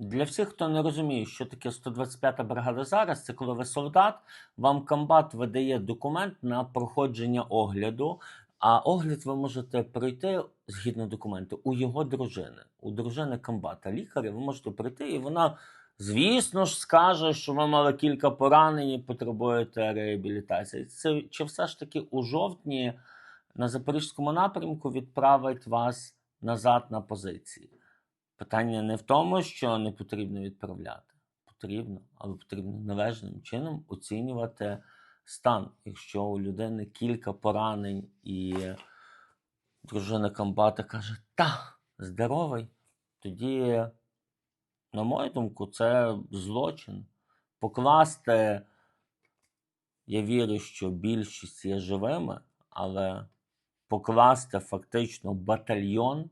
Для всіх, хто не розуміє, що таке 125-та бригада зараз, це коли ви солдат, вам комбат видає документ на проходження огляду. А огляд ви можете пройти згідно документу у його дружини, у дружини комбата лікаря. Ви можете прийти, і вона, звісно ж, скаже, що ви мали кілька поранень і потребуєте реабілітації. Це чи все ж таки у жовтні на запорізькому напрямку відправить вас назад на позиції? Питання не в тому, що не потрібно відправляти. Потрібно, але потрібно належним чином оцінювати стан. Якщо у людини кілька поранень і дружина комбата каже, та, здоровий, тоді, на мою думку, це злочин. Покласти, я вірю, що більшість є живими, але покласти фактично батальйон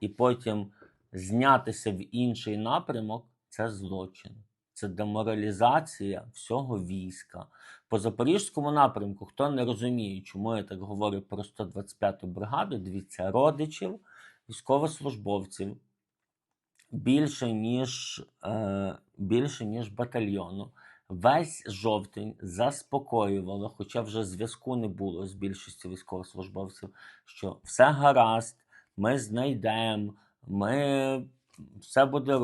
і потім знятися в інший напрямок це злочин. Це деморалізація всього війська. По запорізькому напрямку, хто не розуміє, чому я так говорю про 125-ту бригаду, дивіться, родичів, військовослужбовців більше, ніж, е, більше, ніж батальйону. Весь жовтень заспокоювало, хоча вже зв'язку не було з більшістю військовослужбовців, що все гаразд, ми знайдемо, ми все буде